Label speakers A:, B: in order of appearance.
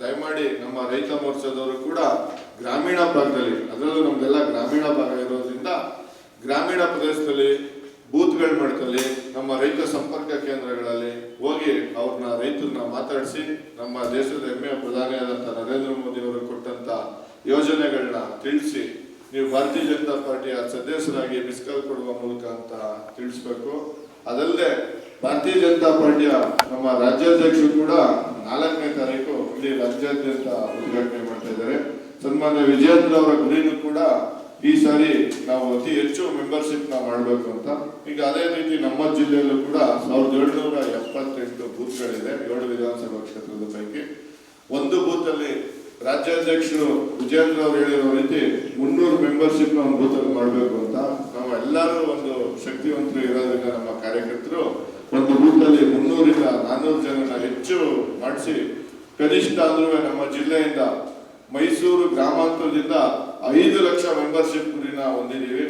A: ದಯಮಾಡಿ ನಮ್ಮ ರೈತ ಮೋರ್ಚಾದವರು ಕೂಡ ಗ್ರಾಮೀಣ ಭಾಗದಲ್ಲಿ, ಅದರಲ್ಲೂ ನಮ್ದೆಲ್ಲ ಗ್ರಾಮೀಣ ಭಾಗ ಇರೋದ್ರಿಂದ ಗ್ರಾಮೀಣ ಪ್ರದೇಶದಲ್ಲಿ ಬೂತ್ಗಳು ಮಾಡ್ಕೊಳ್ಳಿ ನಮ್ಮ ರೈತ ಸಂಪರ್ಕ ಕೇಂದ್ರಗಳಲ್ಲಿ ಹೋಗಿ ಅವ್ರನ್ನ ರೈತರನ್ನ ಮಾತಾಡಿಸಿ ನಮ್ಮ ದೇಶದ ಹೆಮ್ಮೆಯ ಪ್ರಧಾನಿಯಾದಂಥ ನರೇಂದ್ರ ಮೋದಿ ಅವರು ಕೊಟ್ಟಂತ ಯೋಜನೆಗಳನ್ನ ತಿಳಿಸಿ ನೀವು ಭಾರತೀಯ ಜನತಾ ಪಾರ್ಟಿಯ ಸದಸ್ಯರಾಗಿ ಮಿಸ್ಕಾಲ್ ಕೊಡುವ ಮೂಲಕ ಅಂತ ತಿಳಿಸ್ಬೇಕು. ಅದಲ್ಲದೆ ಭಾರತೀಯ ಜನತಾ ಪಾರ್ಟಿಯ ನಮ್ಮ ರಾಜ್ಯಾಧ್ಯಕ್ಷರು ಕೂಡ ನಾಲ್ಕನೇ ತಾರೀಕು ಇಲ್ಲಿ ರಾಜ್ಯಾದ್ಯಂತ ಉದ್ಘಾಟನೆ ಮಾಡ್ತಾ ಇದ್ದಾರೆ. ಸನ್ಮಾನ್ಯ ವಿಜಯೇಂದ್ರ ಅವರ ಗುರಿನೂ ಕೂಡ ಈ ಸಾರಿ ನಾವು ಅತಿ ಹೆಚ್ಚು ಮೆಂಬರ್ಶಿಪ್ನ ಮಾಡಬೇಕು ಅಂತ. ಈಗ ಅದೇ ರೀತಿ ನಮ್ಮ ಜಿಲ್ಲೆಯಲ್ಲೂ ಕೂಡ ಸಾವಿರದ ಏಳ್ನೂರ ಎಪ್ಪತ್ತೆಂಟು ಬೂತ್ಗಳಿದೆ, ಏಳು ವಿಧಾನಸಭಾ ಕ್ಷೇತ್ರದ ಪೈಕಿ. ಒಂದು ಬೂತ್ ಅಲ್ಲಿ ರಾಜ್ಯಾಧ್ಯಕ್ಷರು ವಿಜಯೇಂದ್ರ ಅವರು ಹೇಳಿರೋ ರೀತಿ ಮುನ್ನೂರು ಮೆಂಬರ್ಶಿಪ್ ಒಂದು ಬೂತ್ ಅಲ್ಲಿ ಮಾಡಬೇಕು ಅಂತ. ನಾವು ಎಲ್ಲರೂ ಒಂದು ಶಕ್ತಿವಂತರು ಇರೋದ್ರಿಂದ ನಮ್ಮ ಕಾರ್ಯಕರ್ತರು ಒಂದು ಬೂತ್ ಅಲ್ಲಿ ಮುನ್ನೂರಿಂದ ನಾನ್ನೂರು ಜನನ ಹೆಚ್ಚು ಮಾಡಿಸಿ ಕನಿಷ್ಠ ಅಂದ್ರೆ ನಮ್ಮ ಜಿಲ್ಲೆಯಿಂದ ಮೈಸೂರು ಗ್ರಾಮಾಂತರದಿಂದ ಐದು ಲಕ್ಷ ಮೆಂಬರ್ಶಿಪ್ ಹೊಂದಿದ್ದೀವಿ.